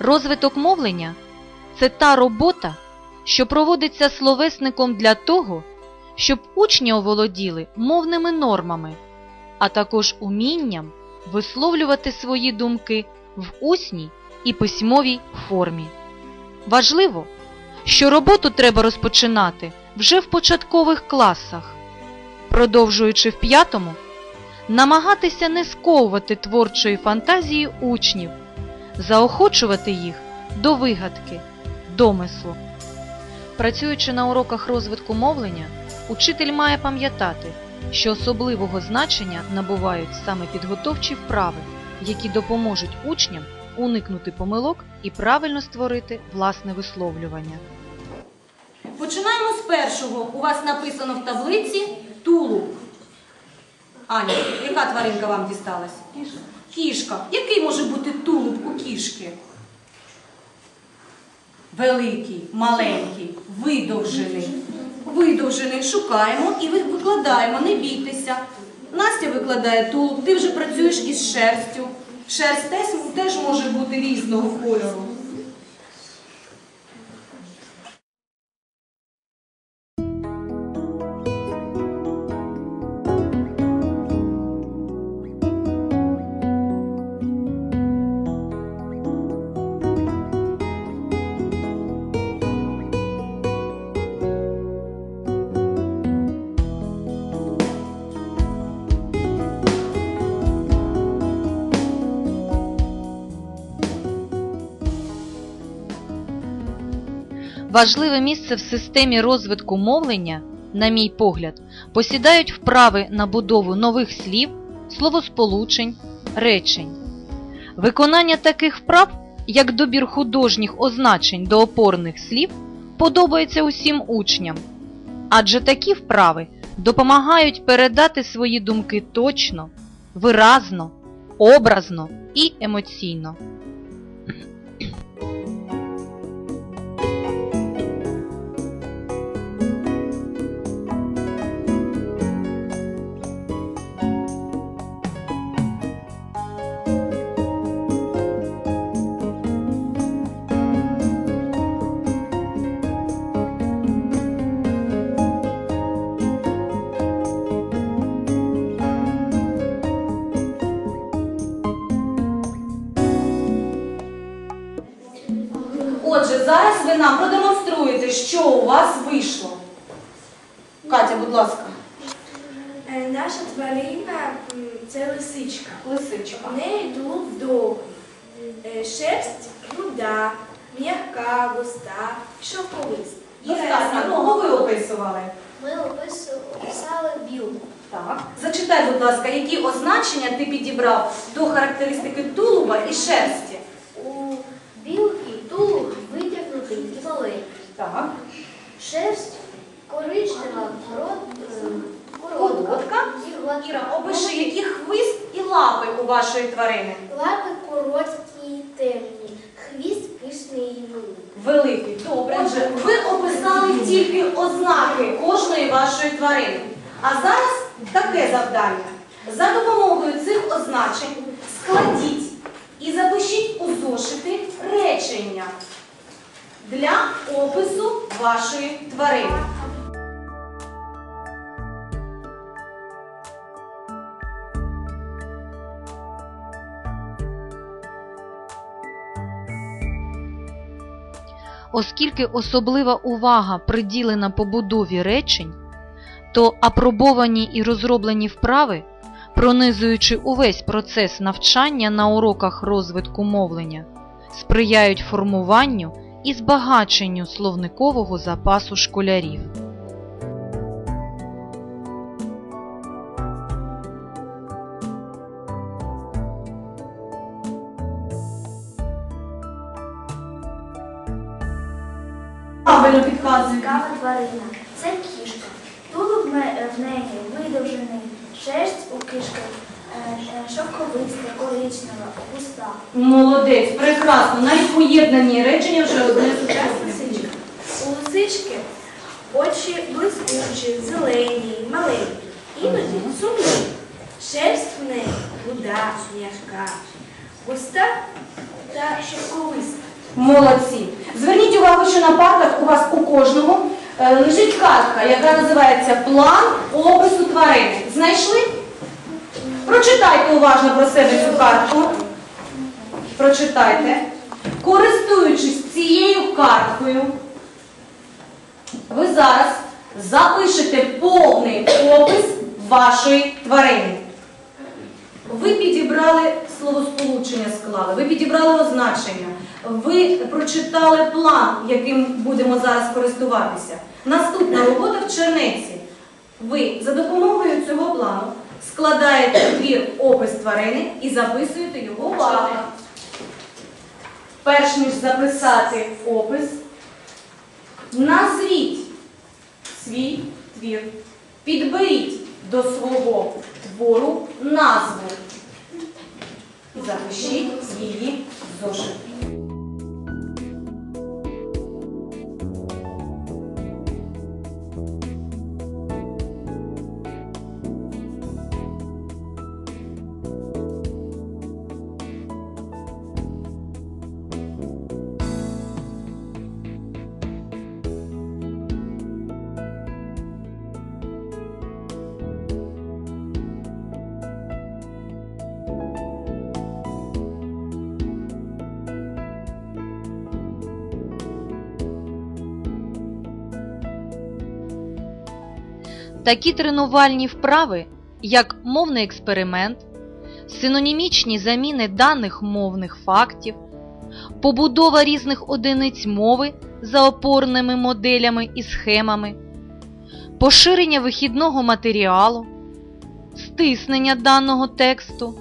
Розвиток мовлення це та робота, що проводиться словесником для того, щоб учні оволоділи мовними нормами, а також умінням висловлювати свої думки в усній і письмовій формі. Важливо, що роботу треба розпочинати вже в початкових класах, продовжуючи в п'ятому, намагатися не сковувати творчої фантазії учнів, заохочувати їх до вигадки, домислу. Працюючи на уроках розвитку мовлення, учитель має пам'ятати, що особливого значення набувають саме підготовчі вправи, які допоможуть учням уникнути помилок і правильно створити власне висловлювання. Починаємо з першого. У вас написано в таблиці тулуб. Аня, яка тваринка вам дісталась? Кішка. Який може бути тулуб у кішки? Великий, маленький, видовжений. Видовжений. Шукаємо і викладаємо, не бійтеся. Настя викладає тулуб, ти вже працюєш із шерстю. Шерсть теж може бути різного кольору. Важливе місце в системі розвитку мовлення, на мій погляд, посідають вправи на будову нових слів, словосполучень, речень. Виконання таких вправ, як добір художніх означень до опорних слів, подобається усім учням, адже такі вправи допомагають передати свої думки точно, виразно, образно і емоційно. Зараз ви нам продемонструєте, що у вас вийшло. Катя, будь ласка, Е, Наша тварина це лисичка. лисичка. У неї тулуб довгий, Е, шерсть руда, м'яка, густа, шовковиста. Достатньо. Кого ви описували? Ми описали білку. Так. Зачитай, будь ласка, які означення ти підібрав до характеристики тулуба і шерсті. У білки тулуб витягнутий і маленький. Так. Шерсть коричнева, коротка. Іра, опиши, які хвист і лапи у вашої тварини. Лапи короткі і темні, хвіст пишний і великий. Великий. Добре. Отже, ви описали тільки ознаки кожної вашої тварини. А зараз таке завдання. За допомогою цих означень складіть і запишіть у зошити речення для опису вашої тварини. Оскільки особлива увага приділена побудові речень, то апробовані і розроблені вправи, пронизуючи увесь процес навчання на уроках розвитку мовлення, сприяють формуванню і збагаченню словникового запасу школярів. Правильно підказуєте. Цікава тварина. Це кішка. Тулуб в неї видовжений, шерсть у кішки е, е, шовковиста, коричнева, густа. Молодець, прекрасно. Навіть поєднані речення вже одне Це У лисички очі блискучі, зелені, маленькі, іноді сумні. Шерсть в неї худа, м'яка, густа та шовковиста. Молодці. Зверніть увагу, що на партах у вас у кожного е, лежить картка, яка називається План опису тварини. Знайшли? Прочитайте уважно про себе цю картку. Прочитайте. Користуючись цією карткою, ви зараз запишете повний опис вашої тварини. Ви підібрали словосполучення склали, ви підібрали означення, ви прочитали план, яким будемо зараз користуватися. Наступна робота в чернеці. Ви за допомогою цього плану складаєте твір опис тварини і записуєте його в чорнець. Перш ніж записати опис, назвіть свій твір. Підберіть до свого твору назву. І запишіть її в зошит. Такі тренувальні вправи, як мовний експеримент, синонімічні заміни даних мовних фактів, побудова різних одиниць мови за опорними моделями і схемами, поширення вихідного матеріалу, стиснення даного тексту,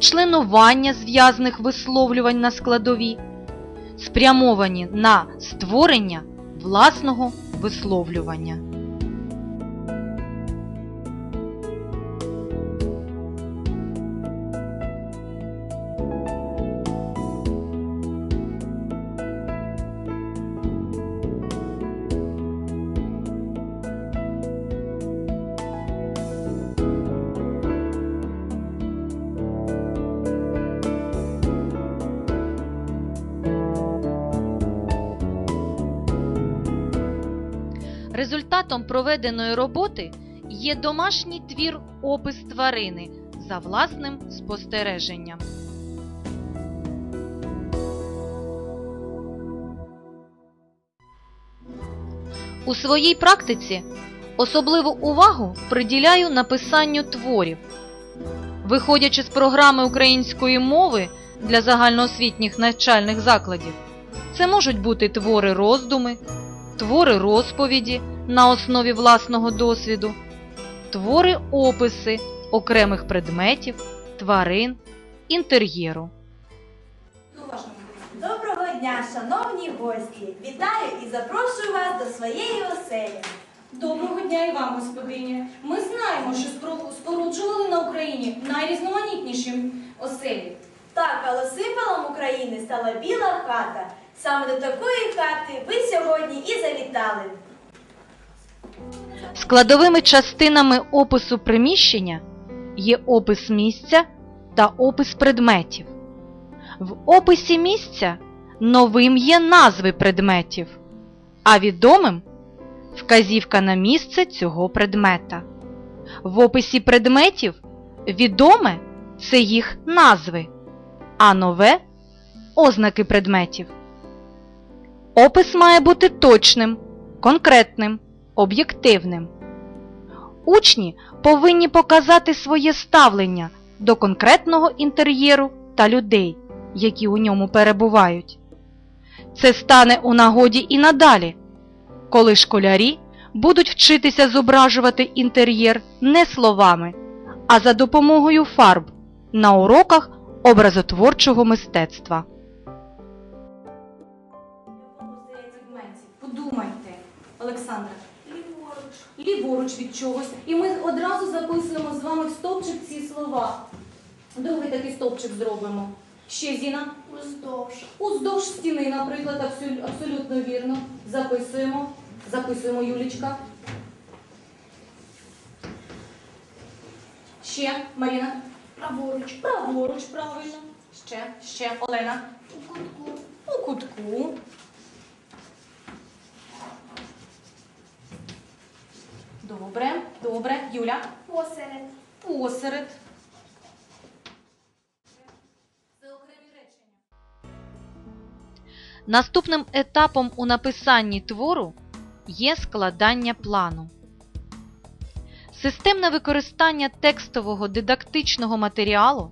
членування зв'язних висловлювань на складові, спрямовані на створення власного висловлювання. Проведеної роботи є домашній твір опис тварини за власним спостереженням. У своїй практиці особливу увагу приділяю написанню творів. Виходячи з програми української мови для загальноосвітніх навчальних закладів, це можуть бути твори роздуми, твори розповіді на основі власного досвіду, твори описи окремих предметів, тварин, інтер'єру. Доброго дня, шановні гості! Вітаю і запрошую вас до своєї оселі. Доброго дня і вам, господині. Ми знаємо, що споруджували на Україні найрізноманітніші оселі. Так, але символом України стала біла хата. Саме до такої хати ви сьогодні і завітали. Складовими частинами опису приміщення є опис місця та опис предметів. В описі місця новим є назви предметів, а відомим вказівка на місце цього предмета. В описі предметів відоме це їх назви, а нове ознаки предметів. Опис має бути точним, конкретним, об'єктивним. Учні повинні показати своє ставлення до конкретного інтер'єру та людей, які у ньому перебувають. Це стане у нагоді і надалі, коли школярі будуть вчитися зображувати інтер'єр не словами, а за допомогою фарб на уроках образотворчого мистецтва. Подумайте, Олександра. Ліворуч. Від чогось. І ми одразу записуємо з вами в стовпчик ці слова. Другий такий стовпчик зробимо. Ще Зіна. Уздовж. Уздовж стіни, наприклад, абсолю- абсолютно вірно. Записуємо. Записуємо, Юлічка. Ще, Маріна. Праворуч. Праворуч, правильно. Ще, ще, Олена. У кутку. У кутку. Добре, добре. Юля. Посеред. Посеред. Наступним етапом у написанні твору є складання плану. Системне використання текстового дидактичного матеріалу,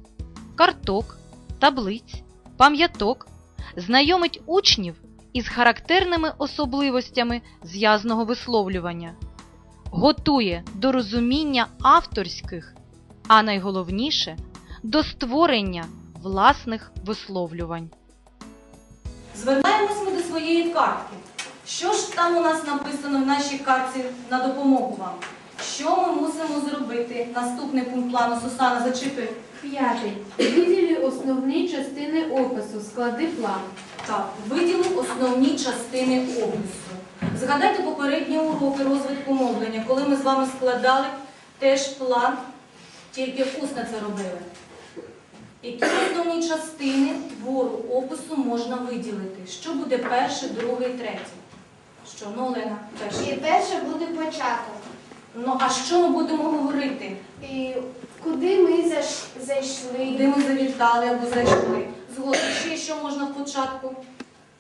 карток, таблиць, пам'яток знайомить учнів із характерними особливостями зв'язного висловлювання, готує до розуміння авторських, а найголовніше до створення власних висловлювань. Звертаємось ми до своєї картки. Що ж там у нас написано в нашій картці на допомогу вам? Що ми мусимо зробити? Наступний пункт плану Сусана зачитує. П'ятий. Виділі основні частини опису, склади план. Так, виділи основні частини опису. Згадайте попередні уроки розвитку мовлення, коли ми з вами складали теж план, тільки усно це робили. Які основні частини твору опису можна виділити? Що буде перше, друге і третє? Що, ну, Олена, перше. І перше буде початок. Ну, а що ми будемо говорити? І куди ми заш- зайшли? Куди ми завітали або зайшли? Згодом, ще що можна в початку?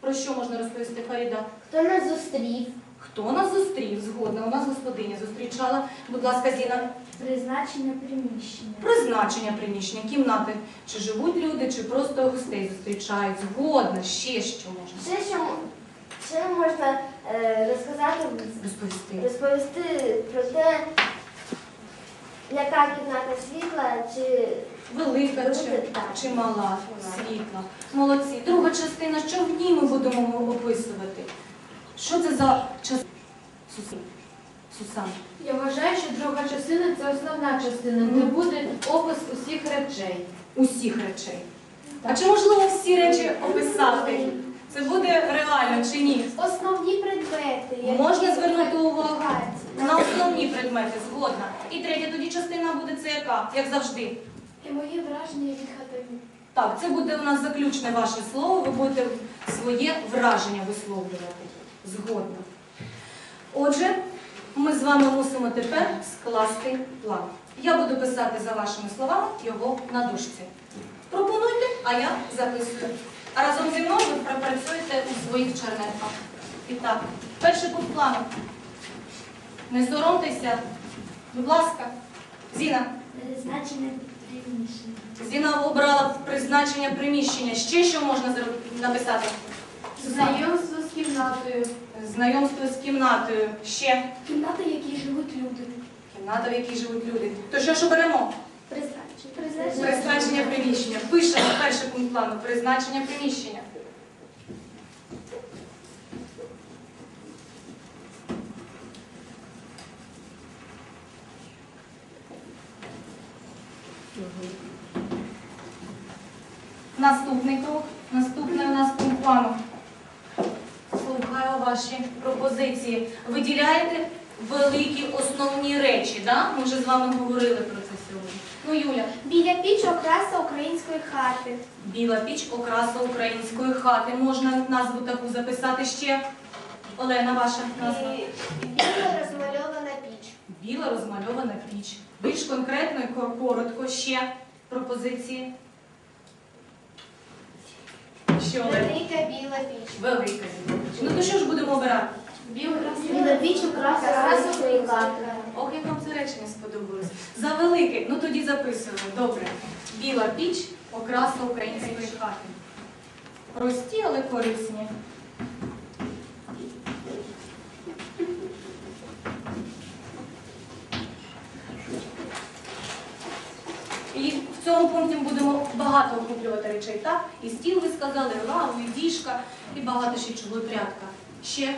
Про що можна розповісти, Фаріда? Хто нас зустрів? Хто нас зустрів? Згодна, у нас господиня зустрічала. Будь ласка, Зіна, Призначення приміщення. призначення приміщення, кімнати. Чи живуть люди, чи просто гостей зустрічають. Згодна, ще що можна Ще що ще можна е, розказати, розповісти? розповісти про те, яка кімната світла, чи Велика чи, Так. чи мала світла. Молодці. Друга частина, що в ній ми будемо описувати? Що це за частина? Сусан. Я вважаю, що друга частина це основна частина, де буде опис усіх речей. Усіх речей. А чи можливо всі речі описати? Це буде реально чи ні? основні предмети. які Можна звернути увагу на основні предмети, згодна. І третя тоді частина буде це яка, як завжди. І моє враження від хатові. Так, це буде у нас заключне ваше слово, ви будете своє враження висловлювати. Згодна. Отже, ми з вами мусимо тепер скласти план. Я буду писати за вашими словами його на дошці. Пропонуйте, а я записую. А разом зі мною ви пропрацюєте у своїх чернетках. І так, перший пункт плану. Не соромтеся. Будь ласка, Зіна. Призначення приміщення. Зіна обрала призначення приміщення. Ще що можна зроб- написати? Знайомство з кімнатою. Знайомство з кімнатою. Ще Кімната, в якій живуть люди. кімната, в якій живуть люди. То що ж оберемо? Призначення. Призначення приміщення. Пишемо перший пункт плану. Призначення приміщення. Наступний крок. Наступний у нас пункт плану. Слухаю ваші пропозиції. Виділяєте великі основні речі, да? Ми вже з вами говорили про. Ну, Юля, Біля піч окраса української хати. біла піч окраса української хати. Можна назву таку записати ще. Олена, ваша назва. Біла розмальована піч. Біла розмальована піч. Більш конкретно і кор- коротко ще пропозиції. Що Олена? Велика біла піч. Велика біла піч. Ну то що ж будемо обирати? Піч окраса української хати. Ох, як вам це речення сподобалось. За велике. Ну тоді записуємо. Добре. Біла піч, окраса української хати. Прості, але корисні. І в цьому пункті ми будемо багато охоплювати речей, так? І стіл ви сказали, лаву, і діжка, і багато ще чого, і прядка. Ще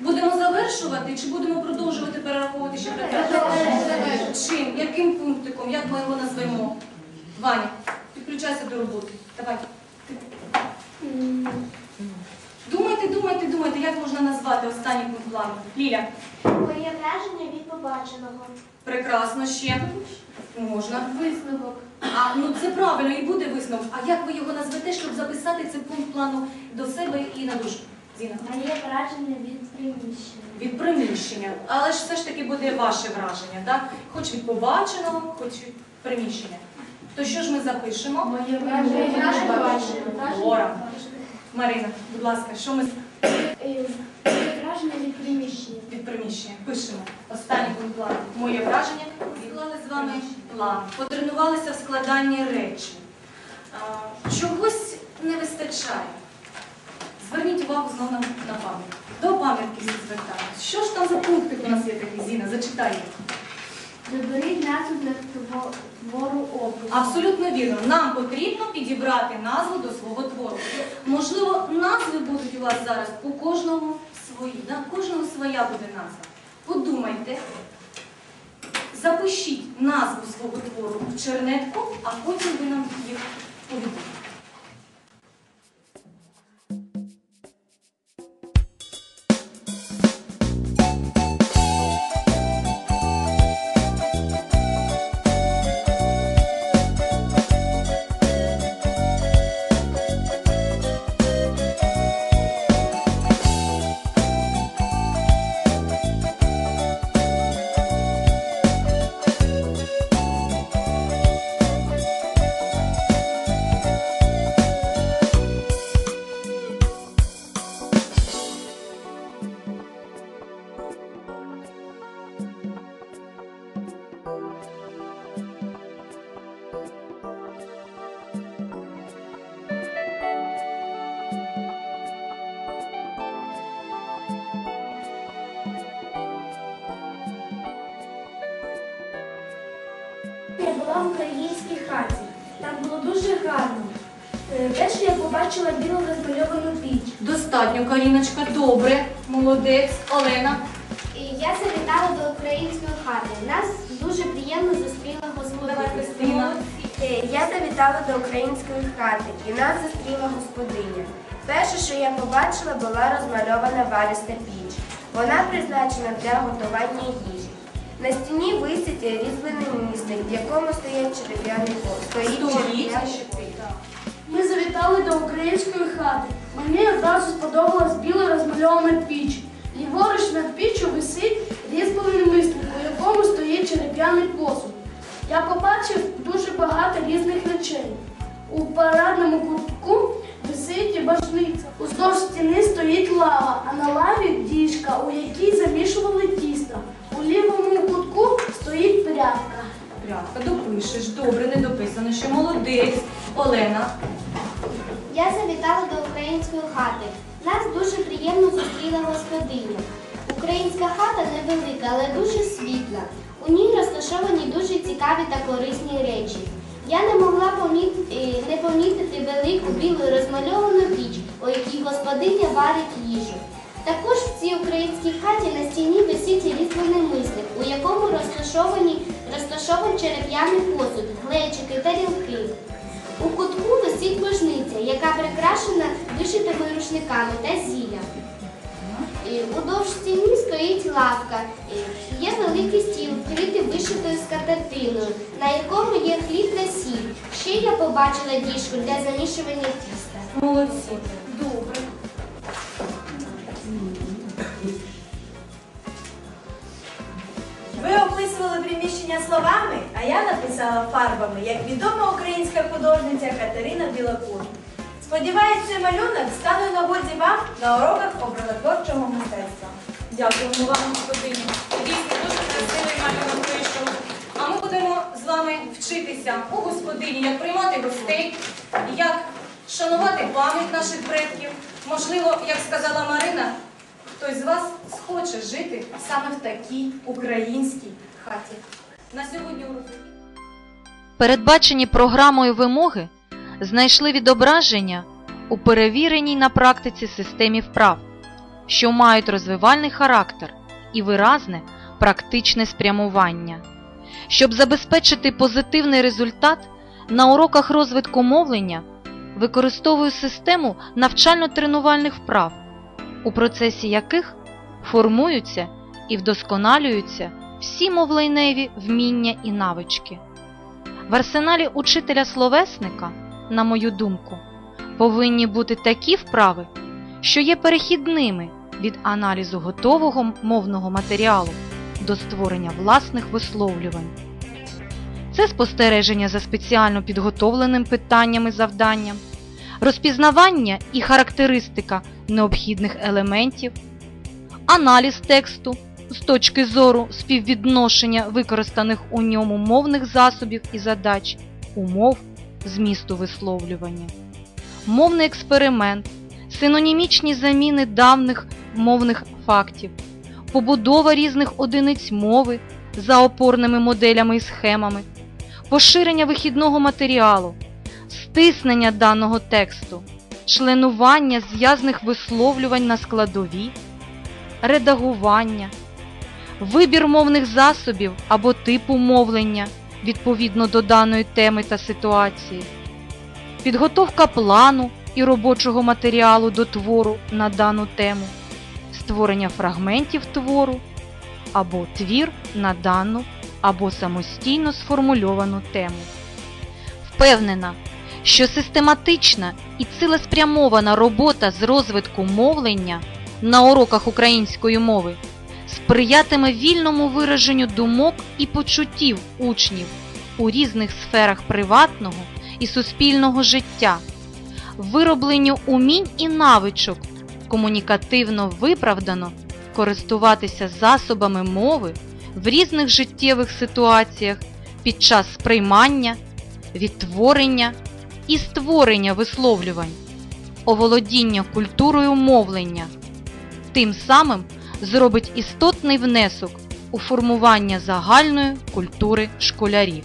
Будемо завершувати чи будемо продовжувати перераховувати ще предмети? Чим? Яким пунктиком? Як ми його назвемо? Ваня, підключайся до роботи. Давай. Думайте, думайте, думайте, як можна назвати останній пункт плану. Ліля, Моє враження від побаченого. прекрасно ще. Можна. Висновок. А ну це правильно і буде висновок. А як ви його назвете, щоб записати цей пункт плану до себе і на душу? Зіна. Моє враження від приміщення. Від приміщення. Але ж все ж таки буде ваше враження, так? Хоч від побаченого, хоч від приміщення. То що ж ми запишемо? Моє Лора. Марина, будь ласка, що ми Враження від приміщення. від приміщення пишемо? Останній пункт плану. Моє враження. Відклали з вами план. Потренувалися в складанні речень. Чогось не вистачає. Зверніть увагу знову на, на пам'ятку. До пам'ятки всі звертаємось. Що ж там за пункти у нас є такі, Зіна? Зачитай їх. Доберіть назву для тво- твору опису. Абсолютно вірно. Нам потрібно підібрати назву до свого твору. Можливо, назви будуть у вас зараз у кожному свої. На кожного своя буде назва. Подумайте, запишіть назву свого твору в чернетку, а потім ви нам їх повідомите. Достатньо, добре, молодець, Олена. Я завітала до української хати. Нас дуже приємно зустріла Давай, господиня. Христина. Е, Я завітала до української хати і нас зустріла господиня. Перше, що я побачила, була розмальована вариста піч. Вона призначена для готування їжі. На стіні висить різьблений містик, в якому стоять череп'яний. Стоїть Стоїть. череп'яний Ми завітали до української хати. Мені одразу сподобалась біла розмальована піч. Ліворуч над піччю висить різьблений мисник, у якому стоїть череп'яний посуд. Я побачив дуже багато різних речей. У парадному кутку висить башниця. Уздовж стіни стоїть лава, а на лаві діжка, у якій замішували тісто. У лівому кутку стоїть прядка. Прядка, допишеш, добре, не дописано, ще молодець. Олена. Я до української хати. Нас дуже приємно зустріла господиня. Українська хата невелика, але дуже світла. У ній розташовані дуже цікаві та корисні речі. Я не могла поміт- е, не помітити велику білу розмальовану піч, у якій господиня варить їжу. Також в цій українській хаті на стіні висить різьблений мисник, у якому розташовані розташований череп'яний посуд, глечики, тарілки. У кутку висить прикрашена вишитими рушниками та зілля. Удовж стіни стоїть лавка. Є великий стіл, вкритий вишитою скатертиною, на якому є хліб та сіль. Ще я побачила діжку для замішування тіста. Молодці. Добре. Ви описували приміщення словами, а я написала фарбами, як відома українська художниця Катерина Білокур. Сподіваюсь, цей малюнок стане нагоді вам на уроках образотворчого мистецтва. Дякуємо вам, господині. Дійсно, дуже красивий малюнок вийшов. А ми будемо з вами вчитися у господині, як приймати гостей, як шанувати пам'ять наших предків. Можливо, як сказала Марина, хтось з вас схоче жити саме в такій українській хаті. На сьогодні урок. Передбачені програмою вимоги знайшли відображення у перевіреній на практиці системі вправ, що мають розвивальний характер і виразне практичне спрямування. Щоб забезпечити позитивний результат, на уроках розвитку мовлення використовую систему навчально-тренувальних вправ, у процесі яких формуються і вдосконалюються всі мовленеві вміння і навички. В арсеналі учителя-словесника, на мою думку, повинні бути такі вправи, що є перехідними від аналізу готового мовного матеріалу до створення власних висловлювань. Це спостереження за спеціально підготовленим питанням і завданням, розпізнавання і характеристика необхідних елементів, аналіз тексту з точки зору співвідношення використаних у ньому мовних засобів і задач, умов змісту висловлювання, мовний експеримент, синонімічні заміни давних мовних фактів, побудова різних одиниць мови за опорними моделями і схемами, поширення вихідного матеріалу, стиснення даного тексту, членування зв'язних висловлювань на складові, редагування, вибір мовних засобів або типу мовлення відповідно до даної теми та ситуації, підготовка плану і робочого матеріалу до твору на дану тему, створення фрагментів твору або твір на дану або самостійно сформульовану тему. Впевнена, що систематична і цілеспрямована робота з розвитку мовлення на уроках української мови сприятиме вільному вираженню думок і почуттів учнів у різних сферах приватного і суспільного життя, виробленню умінь і навичок комунікативно виправдано користуватися засобами мови в різних життєвих ситуаціях під час сприймання, відтворення і створення висловлювань, оволодіння культурою мовлення, тим самим зробить істотний внесок у формування загальної культури школярів.